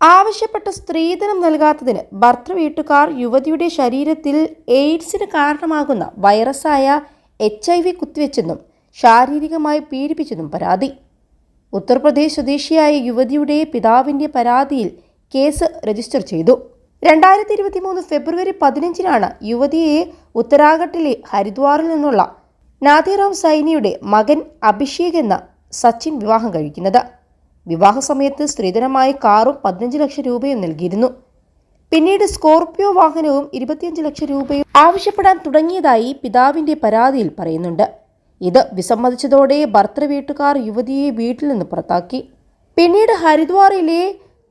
ആവശ്യപ്പെട്ട സ്ത്രീധനം നൽകാത്തതിന് ഭർത്തൃ വീട്ടുകാർ യുവതിയുടെ ശരീരത്തിൽ എയ്ഡ്സിന് കാരണമാകുന്ന വൈറസായ എച്ച് ഐ വി കുത്തിവെച്ചെന്നും ശാരീരികമായി പീഡിപ്പിച്ചെന്നും പരാതി. ഉത്തർപ്രദേശ് സ്വദേശിയായ യുവതിയുടെ പിതാവിന്റെ പരാതിയിൽ കേസ് രജിസ്റ്റർ ചെയ്തു. രണ്ടായിരത്തി ഇരുപത്തി മൂന്ന് ഫെബ്രുവരി പതിനഞ്ചിനാണ് യുവതിയെ ഉത്തരാഖണ്ഡിലെ ഹരിദ്വാറിൽ നിന്നുള്ള നാദിറാം സൈനിയുടെ മകൻ അഭിഷേക് എന്ന സച്ചിൻ വിവാഹം കഴിക്കുന്നത്. വിവാഹ സമയത്ത് സ്ത്രീധനമായി കാറും പതിനഞ്ച് ലക്ഷം രൂപയും നൽകിയിരുന്നു. പിന്നീട് സ്കോർപിയോ വാഹനവും ഇരുപത്തിയഞ്ച് ലക്ഷം രൂപയും ആവശ്യപ്പെടാൻ തുടങ്ങിയതായി പിതാവിന്റെ പരാതിയിൽ പറയുന്നുണ്ട്. ഇത് വിസമ്മതിച്ചതോടെ ഭർത്തൃ വീട്ടുകാർ യുവതിയെ വീട്ടിൽ നിന്ന് പുറത്താക്കി. പിന്നീട് ഹരിദ്വാറിലെ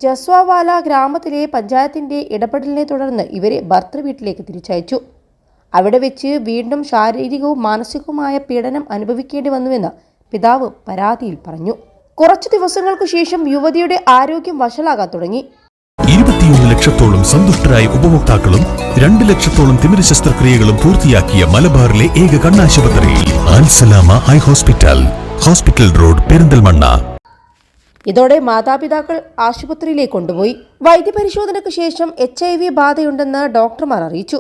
ജസ്വാവാല ഗ്രാമത്തിലെ പഞ്ചായത്തിന്റെ ഇടപെടലിനെ തുടർന്ന് ഇവരെ ഭർത്തൃ വീട്ടിലേക്ക് തിരിച്ചയച്ചു. അവിടെ വെച്ച് വീണ്ടും ശാരീരികവും മാനസികവുമായ പീഡനം അനുഭവിക്കേണ്ടി വന്നുവെന്ന് പിതാവ് പരാതിയിൽ പറഞ്ഞു. കുറച്ചു ദിവസങ്ങൾക്കു ശേഷം യുവതിയുടെ ആരോഗ്യം വഷളാകാൻ തുടങ്ങി. ഇരുപത്തിയൊന്ന് ലക്ഷത്തോളം സന്തുഷ്ടരായ ഉപഭോക്താക്കളും രണ്ട് ലക്ഷത്തോളം തിമിര ശസ്ത്രക്രിയകളും പൂർത്തിയാക്കിയ മലബാറിലെ ഏക കണ്ണാശുപത്രി Al Salama eye hospital hospital road Perinthalmanna. ഇതോടെ മാതാപിതാക്കൾ ആശുപത്രിയിലേക്ക് കൊണ്ടുപോയി. വൈദ്യപരിശോധനയ്ക്ക് ശേഷം എച്ച് ഐ വി ബാധയുണ്ടെന്ന് ഡോക്ടർമാർ അറിയിച്ചു.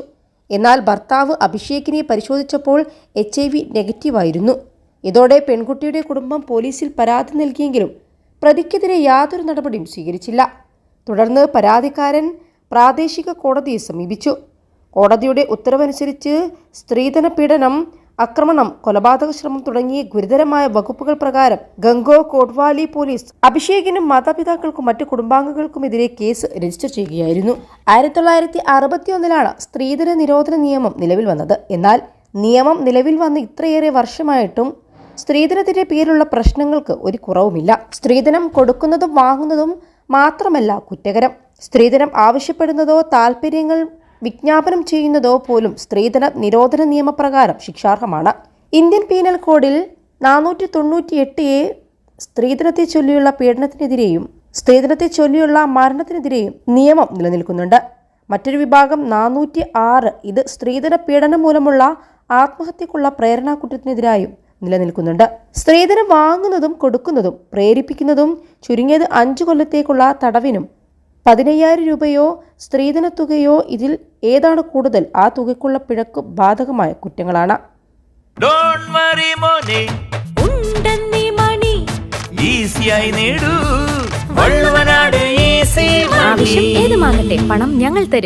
എന്നാൽ ഭർത്താവ് അഭിഷേകിനെ പരിശോധിച്ചപ്പോൾ എച്ച് ഐ വി നെഗറ്റീവായിരുന്നു. ഇതോടെ പെൺകുട്ടിയുടെ കുടുംബം പോലീസിൽ പരാതി നൽകിയെങ്കിലും പ്രതിക്കെതിരെ യാതൊരു നടപടിയും സ്വീകരിച്ചില്ല. തുടർന്ന് പരാതിക്കാരൻ പ്രാദേശിക കോടതിയെ സമീപിച്ചു. കോടതിയുടെ ഉത്തരവനുസരിച്ച് സ്ത്രീധന പീഡനം ആക്രമണം കൊലപാതക ശ്രമം തുടങ്ങിയ ഗുരുതരമായ വകുപ്പുകൾ പ്രകാരം ഗംഗോ കോട്വാലി പോലീസ് അഭിഷേകിനും മാതാപിതാക്കൾക്കും മറ്റു കുടുംബാംഗങ്ങൾക്കുമെതിരെ കേസ് രജിസ്റ്റർ ചെയ്യുകയായിരുന്നു. ആയിരത്തി തൊള്ളായിരത്തി അറുപത്തിയൊന്നിലാണ് സ്ത്രീധന നിരോധന നിയമം നിലവിൽ വന്നത്. എന്നാൽ നിയമം നിലവിൽ വന്ന് ഇത്രയേറെ വർഷമായിട്ടും സ്ത്രീധനത്തിന്റെ പേരിലുള്ള പ്രശ്നങ്ങൾക്ക് ഒരു കുറവുമില്ല. സ്ത്രീധനം കൊടുക്കുന്നതും വാങ്ങുന്നതും മാത്രമല്ല കുറ്റകരം. സ്ത്രീധനം ആവശ്യപ്പെടുന്നതോ താൽപ്പര്യങ്ങൾ വിജ്ഞാപനം ചെയ്യുന്നതോ പോലും സ്ത്രീധന നിരോധന നിയമപ്രകാരം ശിക്ഷാർഹമാണ്. ഇന്ത്യൻ പീനൽ കോഡിൽ നാനൂറ്റി തൊണ്ണൂറ്റി എട്ട് എ സ്ത്രീധനത്തെ ചൊല്ലിയുള്ള പീഡനത്തിനെതിരെയും സ്ത്രീധനത്തെ ചൊല്ലിയുള്ള മരണത്തിനെതിരെയും നിയമം നിലനിൽക്കുന്നുണ്ട്. മറ്റൊരു വിഭാഗം നാനൂറ്റി ആറ് ഇത് സ്ത്രീധന പീഡനം മൂലമുള്ള ആത്മഹത്യക്കുള്ള പ്രേരണാകുറ്റത്തിനെതിരായും നിലനിൽക്കുന്നുണ്ട്. സ്ത്രീധനം വാങ്ങുന്നതും കൊടുക്കുന്നതും പ്രേരിപ്പിക്കുന്നതും ചുരുങ്ങിയത് അഞ്ചു കൊല്ലത്തേക്കുള്ള തടവിനും പതിനയ്യായിരം രൂപയോ സ്ത്രീധന തുകയോ ഇതിൽ ഏതാണ് കൂടുതൽ? ആ തുകയ്ക്കുള്ള പിഴക്ക് ബാധകമായ കുറ്റങ്ങളാണ്. ഡോണ്ട് വറി മോനെ. ഉണ്ടെന്നീ മണി. ഈസിയായി നേടൂ. വള്ളുവനാട് ഈസി ആവശ്യം ഏതുമാകട്ടെ പണം ഞങ്ങൾ തരും.